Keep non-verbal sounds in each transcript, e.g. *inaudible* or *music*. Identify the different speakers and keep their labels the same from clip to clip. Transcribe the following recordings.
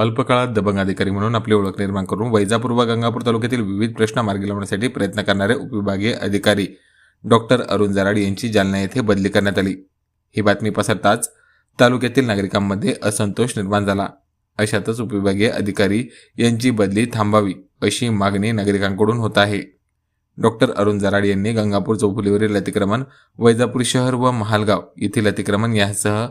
Speaker 1: अल्पकाळात दबंग अधिकारी म्हणून आपली ओळख निर्माण करून वैजापूर व गंगापूर तालुक्यातील विविध प्रश्न मार्गी लावण्यासाठी प्रयत्न करणारे उपविभागीय अधिकारी डॉक्टर अरुण जराड यांची जालना येथे बदली करण्यात आली. ही बातमी पसरताच तालुक्यातील नागरिकांमध्ये असंतोष निर्माण झाला. अशातच उपविभागीय अधिकारी यांची बदली थांबावी अशी मागणी नागरिकांकडून होत आहे. डॉक्टर अरुण जराड यांनी गंगापूर चौफुलीवरील अतिक्रमण वैजापूर शहर व महालगाव येथील अतिक्रमण यासह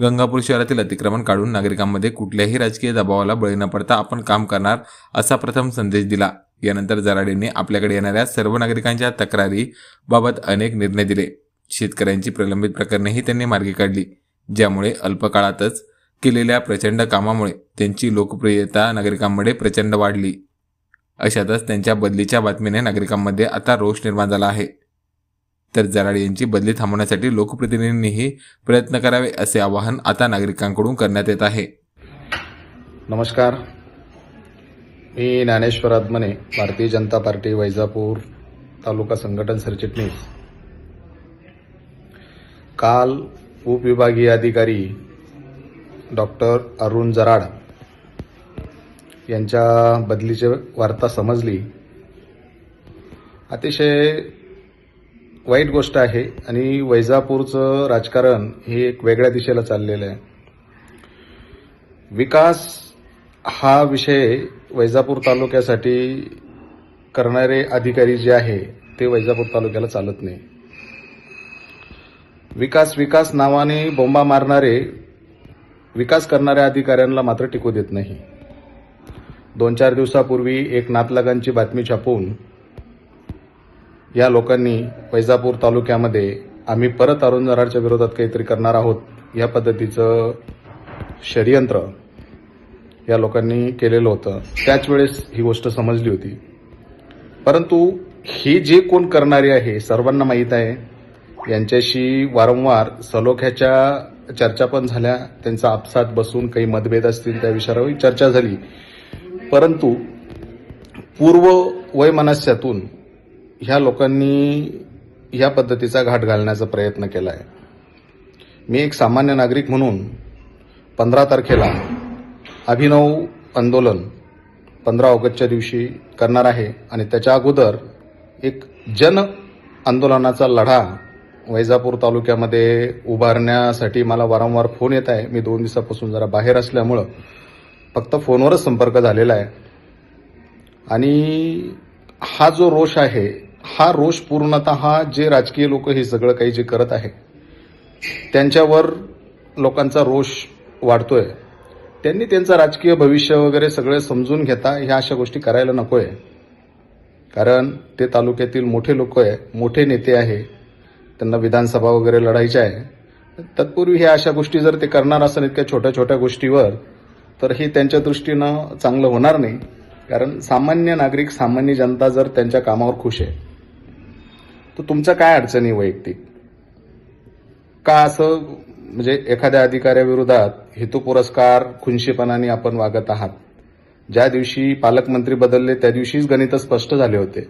Speaker 1: गंगापूर शहरातील अतिक्रमण काढून नागरिकांमध्ये कुठल्याही राजकीय दबावाला बळी न पडता आपण काम करणार असा प्रथम संदेश दिला. यानंतर जराडेंनी यांनी आपल्याकडे येणाऱ्या सर्व नागरिकांच्या तक्रारी बाबत अनेक निर्णय दिले. शेतकऱ्यांची प्रलंबित प्रकरणेही त्यांनी मार्गी काढली. ज्यामुळे अल्पकाळातच केलेल्या प्रचंड कामामुळे त्यांची लोकप्रियता नागरिकांमध्ये प्रचंड वाढली. अशातच त्यांच्या बदलीच्या बातमीने नागरिकांमध्ये आता रोष निर्माण झाला आहे. तर जराड यांची बदली थांबवण्यासाठी लोकप्रतिनिधींनीही प्रयत्न करावे असे आवाहन आता नागरिकांकडून करण्यात येत आहे.
Speaker 2: नमस्कार. मी ज्ञानेश्वर आदमने भारतीय जनता पार्टी वैजापूर तालुका संघटन सरचिटणीस. काल उपविभागीय अधिकारी डॉक्टर अरुण जराड यांच्या बदलीची वार्ता समजली. अतिशय वाईट गोष्ट आहे आणि वैजापूरचं राजकारण हे एक वेगळ्या दिशेला चाललेलं आहे. विकास हा विषय वैजापूर तालुक्यासाठी करणारे अधिकारी जे आहे ते वैजापूर तालुक्याला चालत नाही. विकास विकास नावाने बोंबा मारणारे विकास करणाऱ्या अधिकाऱ्यांना मात्र टिकू देत नाही. दोन चार दिवसापूर्वी एक नातलगांची बातमी छापून या लोकांनी वैजापूर तालुक्यामध्ये आम्ही परत अरुण जराडच्या विरोधात काहीतरी करणार आहोत या पद्धतीचं षडयंत्र या लोकांनी केलेलं होतं. त्याच वेळेस ही गोष्ट समजली होती. परंतु ही जे कोण करणारी आहे सर्वांना माहीत आहे यांच्याशी वारंवार सलोख्याच्या चर्चा पण झाल्या. त्यांचा आपसात बसून काही मतभेद असतील त्या विषयावर चर्चा झाली. परंतु पूर्व वयमनस्यातून ह्या लोकांनी ह्या पद्धतीचा घाट घालण्याचा प्रयत्न केला आहे मी एक सामान्य नागरिक म्हणून पंधरा तारखेला अभिनव आंदोलन पंधरा ऑगस्टच्या दिवशी करणार आहे आणि त्याच्या अगोदर एक जन आंदोलनाचा लढा वैजापूर तालुक्यामध्ये उभारण्यासाठी मला वारंवार फोन येत आहे. मी दोन दिवसापासून जरा बाहेर असल्यामुळं फक्त फोनवरच संपर्क झालेला आहे. आणि हा जो रोष आहे हा रोष पूर्णतः जे राजकीय लोक हे सगळं काही जे करत आहे त्यांच्यावर लोकांचा रोष वाढतोय. त्यांनी त्यांचं राजकीय भविष्य वगैरे सगळे समजून घेता ह्या अशा गोष्टी करायला नकोय. कारण ते तालुक्यातील मोठे लोक आहे मोठे नेते आहे त्यांना विधानसभा वगैरे लढायच्या आहे. तत्पूर्वी ह्या अशा गोष्टी जर ते करणार असेल इतक्या छोट्या छोट्या गोष्टीवर तर हे त्यांच्या दृष्टीनं चांगलं होणार नाही. कारण सामान्य नागरिक सामान्य जनता जर त्यांच्या कामावर खुश आहे तर तुमचं काय अडचणी वैयक्तिक? का असं म्हणजे एखाद्या अधिकाऱ्याविरोधात हेतू पुरस्कार खुनशीपणाने आपण वागत आहात? ज्या दिवशी पालकमंत्री बदलले त्या दिवशीच गणित स्पष्ट झाले होते.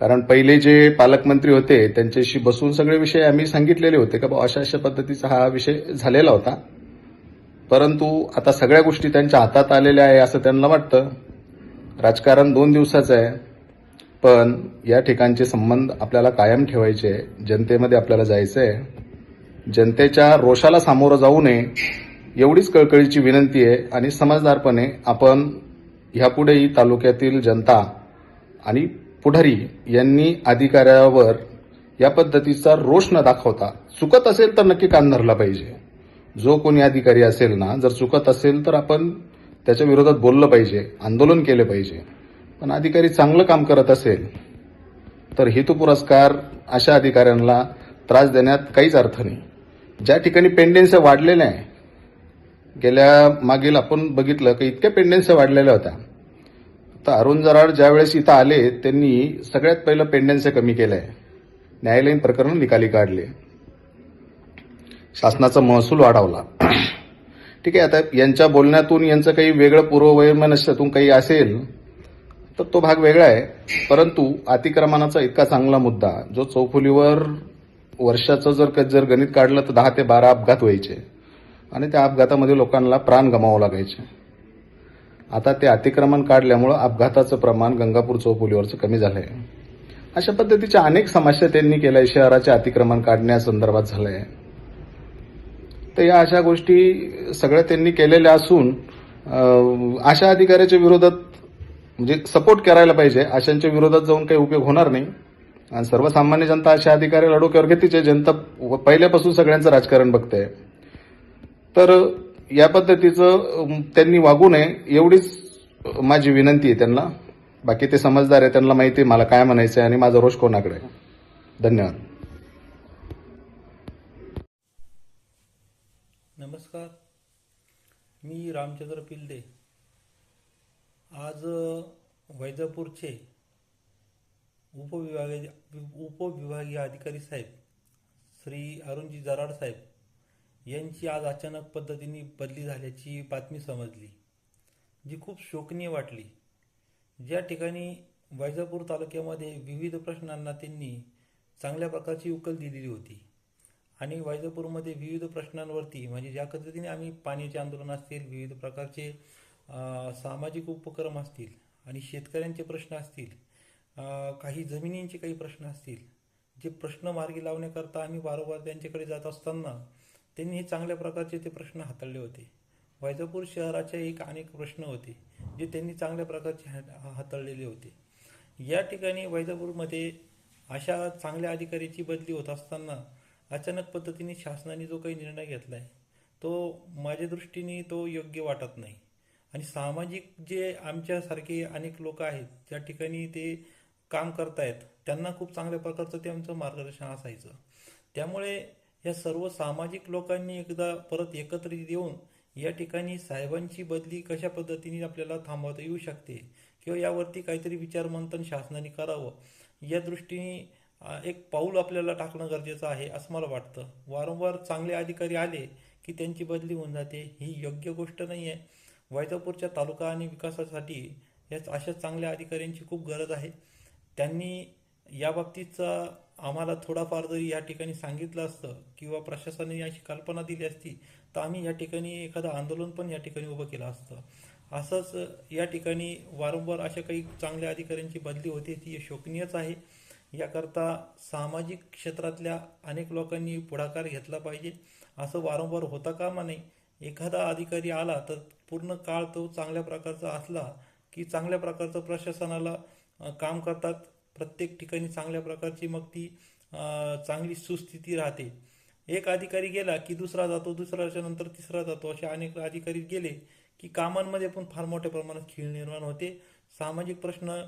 Speaker 2: कारण पहिले जे पालकमंत्री होते त्यांच्याशी बसून सगळे विषय आम्ही सांगितलेले होते का बा अशा अशा पद्धतीचा हा विषय झालेला होता. परंतु आता सगळ्या गोष्टी त्यांच्या हातात आलेल्या आहे असं त्यांना वाटतं. राजकारण दोन दिवसाचं आहे. पण या ठिकाणचे संबंध आपल्याला कायम ठेवायचे आहे. जनतेमध्ये आपल्याला जायचं आहे जनतेच्या रोषाला सामोरं जाऊ नये एवढीच कळकळीची विनंती आहे आणि समजदारपणे आपण ह्यापुढेही तालुक्यातील जनता आणि पुढारी यांनी अधिकाऱ्यावर या पद्धतीचा रोष न दाखवता चुकत असेल तर नक्की कान धरला पाहिजे. जो कोणी अधिकारी असेल ना जर चुकत असेल तर आपण त्याच्या विरोधात बोललं पाहिजे आंदोलन केलं पाहिजे. पण अधिकारी चांगलं काम करत असेल तर हेतू पुरस्कार अशा अधिकाऱ्यांना त्रास देण्यात काहीच अर्थ नाही. ज्या ठिकाणी पेंडेन्स्या वाढलेल्या आहे गेल्या मागील आपण बघितलं की इतक्या पेंडेन्स्या वाढलेल्या होत्या. तर अरुण जराड ज्यावेळेस इथं आले त्यांनी सगळ्यात पहिलं पेंडेन्स्या कमी केलं आहे न्यायालयीन प्रकरण निकाली काढले. शासनाचा महसूल वाढवला. *clears throat* ठीक आहे आता यांच्या बोलण्यातून यांचं काही वेगळं पूर्ववैमनस्यातून काही असेल तर तो भाग वेगळा आहे. परंतु अतिक्रमणाचा इतका चांगला मुद्दा जो चौफुलीवर वर्षाचं जर जर गणित काढलं तर दहा ते बारा अपघात व्हायचे. आणि त्या अपघातामध्ये लोकांना प्राण गमावं लागायचे. आता ते अतिक्रमण काढल्यामुळं अपघाताचं प्रमाण गंगापूर चौफुलीवरचं कमी झालं आहे अशा पद्धतीच्या अनेक समस्या त्यांनी केल्या. शहराचे अतिक्रमण काढण्यासंदर्भात आहे तर या अशा गोष्टी सगळ्या त्यांनी केलेल्या असून अशा अधिकाऱ्याच्या विरोधात म्हणजे सपोर्ट करायला पाहिजे. अशांच्या विरोधात जाऊन काही उपयोग होणार नाही. आणि सर्वसामान्य जनता अशा अधिकाऱ्याला डोक्यावर घेतीचे जनता पहिल्यापासून सगळ्यांचं राजकारण बघते तर या पद्धतीचं त्यांनी वागू नये एवढीच माझी विनंती आहे त्यांना. बाकी ते समजदार आहे त्यांना माहिती आहे मला काय म्हणायचं आहे आणि माझा रोष कोणाकडे धन्यवाद.
Speaker 3: नमस्कार. मी रामचंद्र पिल्दे. आज वैजापूरचे उपविभागीय उपविभागीय अधिकारी साहेब श्री अरुणजी जराड साहेब यांची आज अचानक पद्धतीने बदली झाल्याची बातमी समजली जी खूप शोकनीय वाटली. ज्या ठिकाणी वैजापूर तालुक्यामध्ये विविध प्रश्नांना त्यांनी चांगल्या प्रकारची उकल दिलेली होती आणि वैजापूरमध्ये विविध प्रश्नांवरती म्हणजे ज्या पद्धतीने आम्ही पाण्याचे आंदोलन असतील विविध प्रकारचे सामाजिक उपक्रम असतील आणि शेतकऱ्यांचे प्रश्न असतील काही जमिनींचे काही प्रश्न असतील जे प्रश्न मार्गी लावण्याकरता आम्ही वारंवार त्यांच्याकडे जात असताना त्यांनी हे चांगल्या प्रकारचे ते प्रश्न हाताळले होते. वैजापूर शहराचे एक अनेक प्रश्न होते जे त्यांनी चांगल्या प्रकारचे हा- हाताळलेले होते. या ठिकाणी वैजापूरमध्ये अशा चांगल्या अधिकाऱ्याची बदली होत असताना अचानक पद्धतीने शासनाने जो काही निर्णय घेतला आहे तो माझ्या दृष्टीने तो योग्य वाटत नाही. आणि सामाजिक जे आमच्यासारखे अनेक लोक आहेत ज्या ठिकाणी ते काम करतायत त्यांना खूप चांगल्या प्रकारचं ते आमचं मार्गदर्शन असायचं. त्यामुळे या सर्व सामाजिक लोकांनी एकदा परत एकत्रित येऊन या ठिकाणी साहेबांची बदली कशा पद्धतीने आपल्याला थांबवता येऊ शकते किंवा यावरती काहीतरी विचारमंथन शासनाने करावं या दृष्टीने एक पाऊल आपल्याला टाकणं गरजेचं आहे असं मला वाटतं. वारंवार चांगले अधिकारी आले की त्यांची बदली होऊन जाते ही योग्य गोष्ट नाही आहे वैजापूरच्या तालुका आणि विकासासाठी या अशा चांगल्या अधिकाऱ्यांची खूप गरज आहे. त्यांनी याबाबतीचा आम्हाला थोडाफार जरी या ठिकाणी सांगितलं असतं किंवा प्रशासनाने अशी कल्पना दिली असती तर आम्ही या ठिकाणी एखादं आंदोलन पण या ठिकाणी उभं केलं असतं. असंच या ठिकाणी वारंवार अशा काही चांगल्या अधिकाऱ्यांची बदली होते ती शोकनीयच आहे. याकरता सामाजिक क्षेत्रातल्या अनेक लोकांनी पुढाकार घेतला पाहिजे. असं वारंवार होता कामा नये. एखादा अधिकारी आला तर पूर्ण काळ तो चांगल्या प्रकारचा असला की चांगल्या प्रकारचं प्रशासनाला काम करतात. प्रत्येक ठिकाणी चांगल्या प्रकारची मग ती चांगली सुस्थिती राहते. एक अधिकारी गेला की दुसरा जातो दुसऱ्याच्या नंतर तिसरा जातो. असे अनेक अधिकारी गेले की कामांमध्ये पण फार मोठ्या प्रमाणात खीळ निर्माण होते. सामाजिक प्रश्न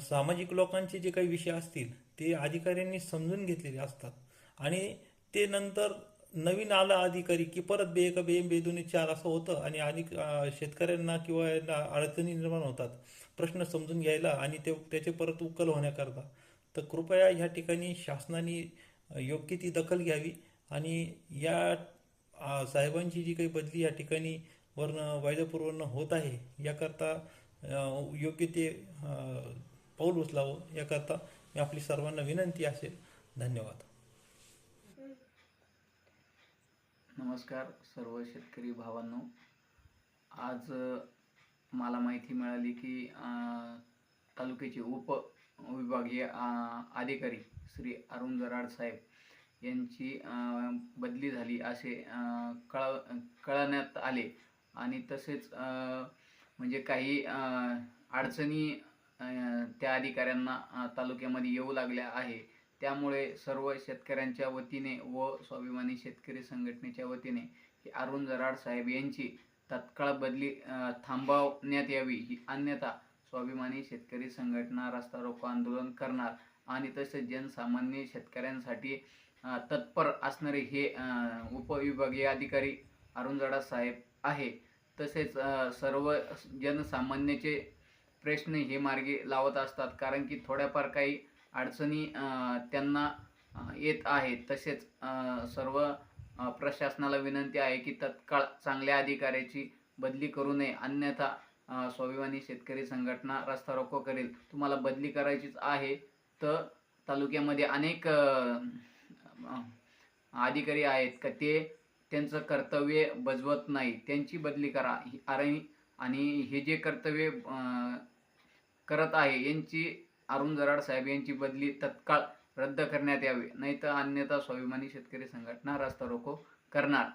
Speaker 3: सामाजिक लोकांचे जे काही विषय असतील ते अधिकाऱ्यांनी समजून घेतलेले असतात. आणि ते नंतर नवीन आला अधिकारी की परत बे एक बे बे दोन्ही चार असं होतं आणि अनेक शेतकऱ्यांना किंवा यांना अडचणी निर्माण होतात. प्रश्न समजून घ्यायला आणि ते त्याचे परत उकल होण्याकरता. तर कृपया ह्या ठिकाणी शासनाने योग्य ती दखल घ्यावी आणि या साहेबांची जी काही बदली या ठिकाणी वरनं वायदापूर्वनं होत आहे याकरता योग्य ते पाऊल उचलावं याकरता मी आपली सर्वांना विनंती असेल. धन्यवाद.
Speaker 4: नमस्कार सर्व शेतकरी भावांनो. आज मला माहिती मिळाली की तालुक्याचे उप विभागीय अधिकारी श्री अरुण जराड साहेब यांची बदली झाली असे कळ कळव आले. आणि तसेच म्हणजे काही अडचणी त्या अधिकाऱ्यांना तालुक्यामध्ये येऊ लागल्या आहे. त्यामुळे सर्व शेतकऱ्यांच्या वतीने व स्वाभिमानी शेतकरी संघटनेच्या वतीने की अरुण जराड साहेब यांची तत्काळ बदली थांबवण्यात यावी ही अन्यथा स्वाभिमानी शेतकरी संघटना रस्ता रोको आंदोलन करणार आणि तसेच जनसामान्य शेतकऱ्यांसाठी तत्पर असणारे हे उपविभागीय अधिकारी अरुण जराड साहेब आहे. तसेच सर्व जनसामान्याचे प्रश्न हे मार्गी लावत असतात. कारण की थोड्याफार काही अडचणी त्यांना येत आहेत. तसेच सर्व प्रशासनाला विनंती आहे की तत्काळ चांगल्या अधिकाऱ्याची बदली करू नये. अन्यथा स्वाभिमानी शेतकरी संघटना रस्ता रोको करेल. तुम्हाला बदली करायचीच आहे तर तालुक्यामध्ये अनेक अधिकारी आहेत का ते त्यांचं कर्तव्य बजवत नाही. त्यांची बदली करा. आणि हे जे कर्तव्य करत आहे यांची अरुण जराड साहेब यांची बदली तत्काळ रद्द करण्यात यावी. नाहीतर अन्यथा स्वाभिमानी शेतकरी संघटना रास्ता रोको करणार.